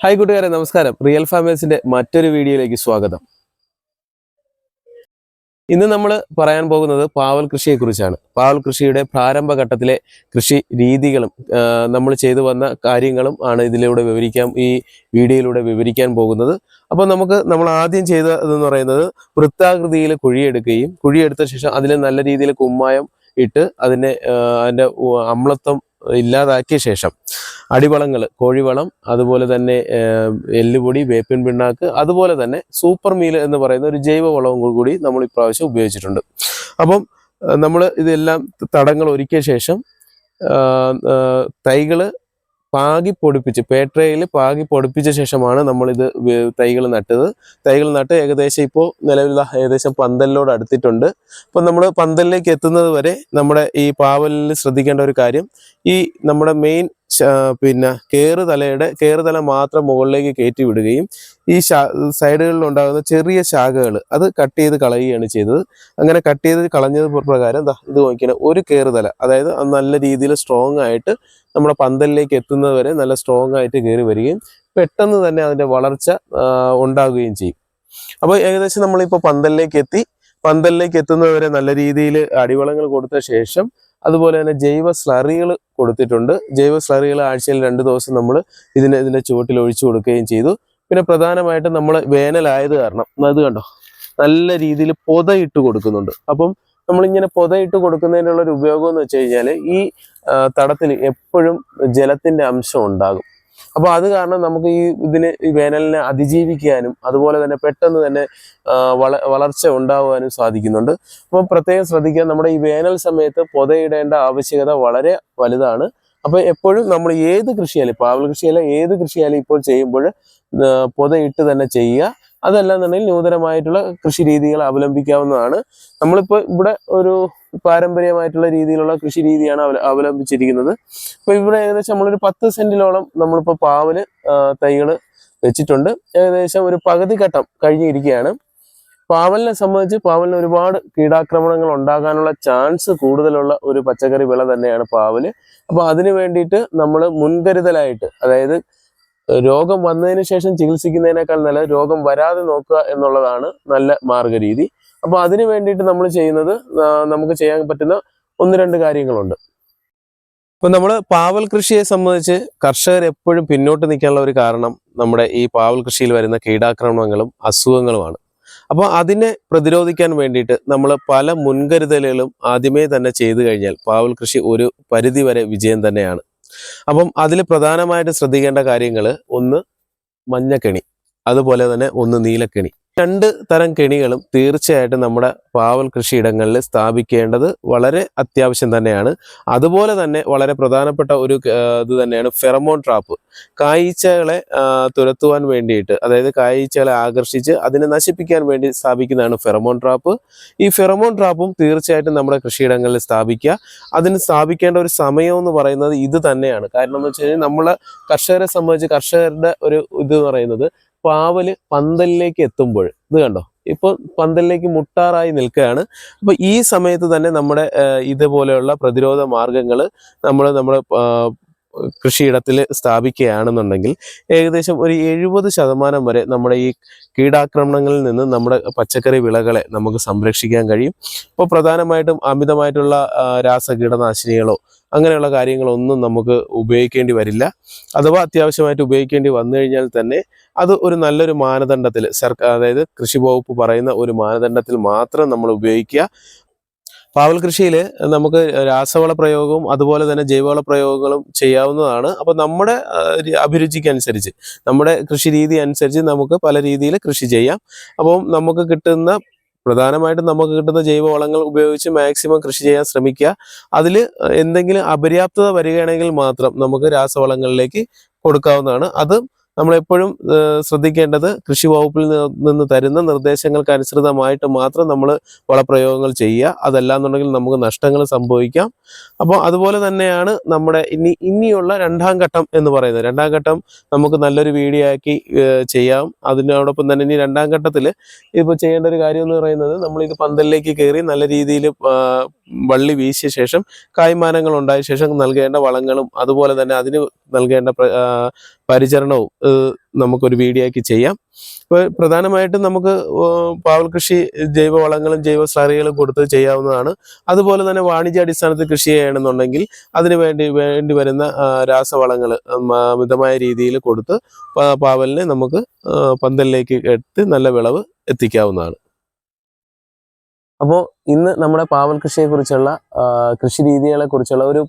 Hi കൂട്ടുകാരെ നമസ്കാരം. Real ഫാമേഴ്സിന്റെ മറ്റൊരു വീഡിയോയിലേക്ക് സ്വാഗതം. ഇന്ന് നമ്മൾ പറയാൻ പോകുന്നത് പാവൽ കൃഷിയെ കുറിച്ചാണ് പാവൽ കൃഷിയുടെ പ്രാരംഭഘട്ടത്തിലെ കൃഷി രീതികളും നമ്മൾ ചെയ്തു വന്ന കാര്യങ്ങളും ആണ് ഇതിലൂടെ വിവരിക്കാൻ ഈ വീഡിയോയിലൂടെ വിവരിക്കാൻ പോകുന്നത്. അപ്പോൾ നമുക്ക് നമ്മൾ ആദ്യം ചെയ്തതെന്ന് പറയുന്നത് വൃത്താകൃതിയിൽ കുഴിയെടുക്കുകയും കുഴിയെടുത്ത ശേഷം അതിൽ നല്ല രീതിയിൽ കുമ്മായം ഇട്ട് അതിനെ അതിന്റെ അമ്ലത്വം ഇല്ലാതാക്കിയ ശേഷം അടിവളങ്ങൾ കോഴിവളം അതുപോലെ തന്നെ എല്ലുപൊടി വേപ്പിൻ പിണ്ണാക്ക് അതുപോലെ തന്നെ സൂപ്പർ മീൽ എന്ന് പറയുന്ന ഒരു ജൈവ വളവും കൂടി നമ്മൾ ഇപ്രാവശ്യം ഉപയോഗിച്ചിട്ടുണ്ട്. അപ്പം നമ്മൾ ഇതെല്ലാം തടങ്ങൾ ഒരുക്കിയ ശേഷം തൈകൾ പാകി പൊടിപ്പിച്ച് പേട്രയിൽ പാകി പൊടിപ്പിച്ച ശേഷമാണ് നമ്മളിത് തൈകൾ നട്ടത്. തൈകൾ നട്ട് ഏകദേശം ഇപ്പോൾ നിലവിൽ ഏകദേശം പന്തലിനോട് അടുത്തിട്ടുണ്ട്. അപ്പം നമ്മൾ പന്തലിലേക്ക് എത്തുന്നത് വരെ നമ്മുടെ ഈ പാവലിൽ ശ്രദ്ധിക്കേണ്ട ഒരു കാര്യം ഈ നമ്മുടെ മെയിൻ പിന്നെ കേറുതലയുടെ കേറുതല മാത്രം മുകളിലേക്ക് കയറ്റി വിടുകയും ഈ സൈഡുകളിൽ ഉണ്ടാകുന്ന ചെറിയ ശാഖകൾ അത് കട്ട് ചെയ്ത് കളയുകയാണ് ചെയ്തത്. അങ്ങനെ കട്ട് ചെയ്ത് കളഞ്ഞത് പ്രകാരം ഇത് നോക്കിയാൽ ഒരു കേറുതല അതായത് നല്ല രീതിയിൽ സ്ട്രോങ് ആയിട്ട് നമ്മുടെ പന്തലിലേക്ക് എത്തുന്നത് വരെ നല്ല സ്ട്രോങ് ആയിട്ട് കയറി വരികയും പെട്ടെന്ന് തന്നെ അതിന്റെ വളർച്ച ഉണ്ടാകുകയും ചെയ്യും. അപ്പോൾ ഏകദേശം നമ്മളിപ്പോൾ പന്തലിലേക്ക് എത്തി. പന്തലിലേക്ക് എത്തുന്നത് വരെ നല്ല രീതിയിൽ അടിവളങ്ങൾ കൊടുത്ത ശേഷം അതുപോലെ തന്നെ ജൈവ സ്ലറികൾ കൊടുത്തിട്ടുണ്ട്. ജൈവ സ്ലറികൾ ആഴ്ചയിൽ രണ്ട് ദിവസം നമ്മൾ ഇതിനെ ഇതിന്റെ ചുവട്ടിൽ ഒഴിച്ചു കൊടുക്കുകയും ചെയ്തു. പിന്നെ പ്രധാനമായിട്ടും നമ്മൾ വേനലായത് കാരണം അത് കണ്ടോ? നല്ല രീതിയിൽ പൊതയിട്ട് കൊടുക്കുന്നുണ്ട്. അപ്പം നമ്മളിങ്ങനെ പൊതയിട്ട് കൊടുക്കുന്നതിനുള്ള ഒരു ഉപയോഗം എന്ന് വെച്ച് കഴിഞ്ഞാൽ ഈ തടത്തിൽ എപ്പോഴും ജലത്തിന്റെ അംശം ഉണ്ടാകും. അപ്പോൾ അത് കാരണം നമുക്ക് ഈ ഇതിന് ഈ വേനലിനെ അതിജീവിക്കാനും അതുപോലെ തന്നെ പെട്ടെന്ന് തന്നെ വള വളർച്ച ഉണ്ടാകുവാനും സാധിക്കുന്നുണ്ട്. അപ്പോൾ പ്രത്യേകം ശ്രദ്ധിക്കുക നമ്മുടെ ഈ വേനൽ സമയത്ത് പൊതയിടേണ്ട ആവശ്യകത വളരെ വലുതാണ്. അപ്പോൾ എപ്പോഴും നമ്മൾ ഏത് കൃഷിയായാലും പാവൽ കൃഷിയാലും ഏത് കൃഷിയാലും ഇപ്പോൾ ചെയ്യുമ്പോൾ പൊതയിട്ട് തന്നെ ചെയ്യുക. അതല്ല എന്നുണ്ടെങ്കിൽ നൂതനമായിട്ടുള്ള കൃഷി രീതികൾ അവലംബിക്കാവുന്നതാണ്. നമ്മളിപ്പോൾ ഇവിടെ ഒരു പാരമ്പര്യമായിട്ടുള്ള രീതിയിലുള്ള കൃഷി രീതിയാണ് അവ അവലംബിച്ചിരിക്കുന്നത്. അപ്പൊ ഇവിടെ ഏകദേശം നമ്മളൊരു പത്ത് സെന്റിലോളം നമ്മളിപ്പോൾ പാവൽ തൈകൾ വെച്ചിട്ടുണ്ട്. ഏകദേശം ഒരു പകുതി ഘട്ടം കഴിഞ്ഞിരിക്കുകയാണ്. പാവലിനെ സംബന്ധിച്ച് പാവലിന് ഒരുപാട് കീടാക്രമണങ്ങൾ ഉണ്ടാകാനുള്ള ചാൻസ് കൂടുതലുള്ള ഒരു പച്ചക്കറി വിള തന്നെയാണ് പാവൽ. അപ്പൊ അതിനു വേണ്ടിയിട്ട് നമ്മൾ മുൻകരുതലായിട്ട് അതായത് രോഗം വന്നതിന് ശേഷം ചികിത്സിക്കുന്നതിനേക്കാൾ നല്ല രോഗം വരാതെ നോക്കുക എന്നുള്ളതാണ് നല്ല മാർഗരീതി. അപ്പോൾ അതിന് വേണ്ടിയിട്ട് നമ്മൾ ചെയ്യുന്നത് നമുക്ക് ചെയ്യാൻ പറ്റുന്ന ഒന്ന് രണ്ട് കാര്യങ്ങളുണ്ട്. ഇപ്പൊ നമ്മൾ പാവൽ കൃഷിയെ സംബന്ധിച്ച് കർഷകർ എപ്പോഴും പിന്നോട്ട് നിൽക്കാനുള്ള ഒരു കാരണം നമ്മുടെ ഈ പാവൽ കൃഷിയിൽ വരുന്ന കീടാക്രമണങ്ങളും അസുഖങ്ങളുമാണ്. അപ്പോൾ അതിനെ പ്രതിരോധിക്കാൻ വേണ്ടിയിട്ട് നമ്മൾ പല മുൻകരുതലുകളും ആദ്യമേ തന്നെ ചെയ്തു കഴിഞ്ഞാൽ പാവൽ കൃഷി ഒരു പരിധി വരെ വിജയം തന്നെയാണ്. അപ്പം അതിൽ പ്രധാനമായിട്ട് ശ്രദ്ധിക്കേണ്ട കാര്യങ്ങൾ ഒന്ന് മഞ്ഞക്കെണി അതുപോലെ തന്നെ ഒന്ന് നീലക്കെണി. രണ്ട് തരം കെണികളും തീർച്ചയായിട്ടും നമ്മുടെ പാവൽ കൃഷിയിടങ്ങളിൽ സ്ഥാപിക്കേണ്ടത് വളരെ അത്യാവശ്യം തന്നെയാണ്. അതുപോലെ തന്നെ വളരെ പ്രധാനപ്പെട്ട ഒരു ഇത് തന്നെയാണ് ഫെറമോൺ ട്രാപ്പ്. കായ്ച്ചകളെ തുരത്തുവാൻ വേണ്ടിയിട്ട് അതായത് കായ്ച്ചകളെ ആകർഷിച്ച് അതിനെ നശിപ്പിക്കാൻ വേണ്ടി സ്ഥാപിക്കുന്നതാണ് ഫെറമോൺ ട്രാപ്പ്. ഈ ഫെറമോൺ ട്രാപ്പും തീർച്ചയായിട്ടും നമ്മുടെ കൃഷിയിടങ്ങളിൽ സ്ഥാപിക്കുക. അതിന് സ്ഥാപിക്കേണ്ട ഒരു സമയം എന്ന് പറയുന്നത് ഇത് തന്നെയാണ്. കാരണം എന്ന് വെച്ച് കഴിഞ്ഞാൽ നമ്മളെ കർഷകരെ സംബന്ധിച്ച് കർഷകരുടെ ഒരു ഇത് പറയുന്നത് പാവൽ പന്തലിലേക്ക് എത്തുമ്പോൾ ഇത് കണ്ടോ? ഇപ്പോൾ പന്തലിലേക്ക് മുട്ടാറായി നിൽക്കുകയാണ്. അപ്പൊ ഈ സമയത്ത് തന്നെ നമ്മുടെ ഇതുപോലെയുള്ള പ്രതിരോധ മാർഗങ്ങൾ നമ്മൾ നമ്മുടെ കൃഷിയിടത്തിൽ സ്ഥാപിക്കുകയാണെന്നുണ്ടെങ്കിൽ ഏകദേശം ഒരു എഴുപത് ശതമാനം വരെ നമ്മുടെ ഈ കീടാക്രമണങ്ങളിൽ നിന്ന് നമ്മുടെ പച്ചക്കറി വിളകളെ നമുക്ക് സംരക്ഷിക്കാൻ കഴിയും. ഇപ്പോൾ പ്രധാനമായിട്ടും അമിതമായിട്ടുള്ള രാസ രാസകീടനാശിനികളോ അങ്ങനെയുള്ള കാര്യങ്ങളൊന്നും നമുക്ക് ഉപയോഗിക്കേണ്ടി വരില്ല. അഥവാ അത്യാവശ്യമായിട്ട് ഉപയോഗിക്കേണ്ടി വന്നു കഴിഞ്ഞാൽ തന്നെ അത് ഒരു നല്ലൊരു മാനദണ്ഡത്തിൽ സർക്കാർ അതായത് കൃഷി വകുപ്പ് പറയുന്ന ഒരു മാനദണ്ഡത്തിൽ മാത്രം നമ്മൾ ഉപയോഗിക്കുക. പാവൽ കൃഷിയിൽ നമുക്ക് രാസവള പ്രയോഗവും അതുപോലെ തന്നെ ജൈവവള പ്രയോഗങ്ങളും ചെയ്യാവുന്നതാണ്. അപ്പോൾ നമ്മുടെ അഭിരുചിക്ക് അനുസരിച്ച് നമ്മുടെ കൃഷി രീതി അനുസരിച്ച് നമുക്ക് പല രീതിയിൽ കൃഷി ചെയ്യാം. അപ്പം നമുക്ക് കിട്ടുന്ന പ്രധാനമായിട്ടും നമുക്ക് കിട്ടുന്ന ജൈവവളങ്ങൾ ഉപയോഗിച്ച് മാക്സിമം കൃഷി ചെയ്യാൻ ശ്രമിക്കുക. അതിൽ എന്തെങ്കിലും അപര്യാപ്തത വരികയാണെങ്കിൽ മാത്രം നമുക്ക് രാസവളങ്ങളിലേക്ക് കൊടുക്കാവുന്നതാണ്. അത് നമ്മളെപ്പോഴും ശ്രദ്ധിക്കേണ്ടത് കൃഷി വകുപ്പിൽ നിന്ന് തരുന്ന നിർദ്ദേശങ്ങൾക്ക് അനുസൃതമായിട്ട് മാത്രം നമ്മൾ വളപ്രയോഗങ്ങൾ ചെയ്യുക. അതല്ലാന്നുണ്ടെങ്കിൽ നമുക്ക് നഷ്ടങ്ങൾ സംഭവിക്കാം. അപ്പോൾ അതുപോലെ തന്നെയാണ് നമ്മുടെ ഇനി ഇനിയുള്ള രണ്ടാം ഘട്ടം എന്ന് പറയുന്നത്. രണ്ടാം ഘട്ടം നമുക്ക് നല്ലൊരു വീഡിയോ ആക്കി ചെയ്യാം. അതിനോടൊപ്പം തന്നെ ഇനി രണ്ടാം ഘട്ടത്തിൽ ഇപ്പോൾ ചെയ്യേണ്ട ഒരു കാര്യം എന്ന് പറയുന്നത് നമ്മൾ ഇത് പന്തലിലേക്ക് കയറി നല്ല രീതിയിൽ വള്ളി വീശിയ ശേഷം കായ്മാനങ്ങൾ ഉണ്ടായ ശേഷം നൽകേണ്ട വളങ്ങളും അതുപോലെ തന്നെ അതിന് നൽകേണ്ട പരിചരണവും നമുക്കൊരു വീഡിയോ ആക്കി ചെയ്യാം. ഇപ്പോൾ പ്രധാനമായിട്ടും നമുക്ക് പാവൽ കൃഷി ജൈവവളങ്ങളും ജൈവ സ്ലറികളും കൊടുത്ത് ചെയ്യാവുന്നതാണ്. അതുപോലെ തന്നെ വാണിജ്യ അടിസ്ഥാനത്തിൽ കൃഷി ചെയ്യണമെന്നുണ്ടെങ്കിൽ അതിന് വേണ്ടി വേണ്ടി വരുന്ന രാസവളങ്ങൾ മിതമായ രീതിയിൽ കൊടുത്ത് പാവലിനെ നമുക്ക് പന്തലിലേക്ക് എത്തി നല്ല വിളവ് എത്തിക്കാവുന്നതാണ്. അപ്പോൾ ഇന്ന് നമ്മുടെ പാവൽ കൃഷിയെക്കുറിച്ചുള്ള കൃഷി രീതികളെ കുറിച്ചുള്ള ഒരു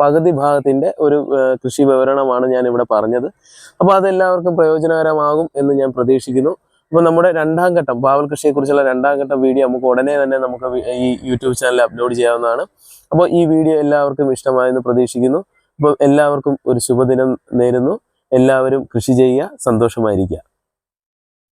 പകുതി ഭാഗത്തിന്റെ ഒരു കൃഷി വിവരണമാണ് ഞാൻ ഇവിടെ പറഞ്ഞത്. അപ്പോൾ അതെല്ലാവർക്കും പ്രയോജനകരമാകും എന്ന് ഞാൻ പ്രതീക്ഷിക്കുന്നു. അപ്പോൾ നമ്മുടെ രണ്ടാം ഘട്ടം പാവൽ കൃഷിയെക്കുറിച്ചുള്ള രണ്ടാം ഘട്ടം വീഡിയോ നമുക്ക് ഉടനെ തന്നെ നമുക്ക് ഈ യൂട്യൂബ് ചാനലിൽ അപ്ലോഡ് ചെയ്യാവുന്നതാണ്. അപ്പോൾ ഈ വീഡിയോ എല്ലാവർക്കും ഇഷ്ടമായെന്ന് പ്രതീക്ഷിക്കുന്നു. അപ്പോൾ എല്ലാവർക്കും ഒരു ശുഭദിനം നേരുന്നു. എല്ലാവരും കൃഷി ചെയ്യുക സന്തോഷമായിരിക്കുക.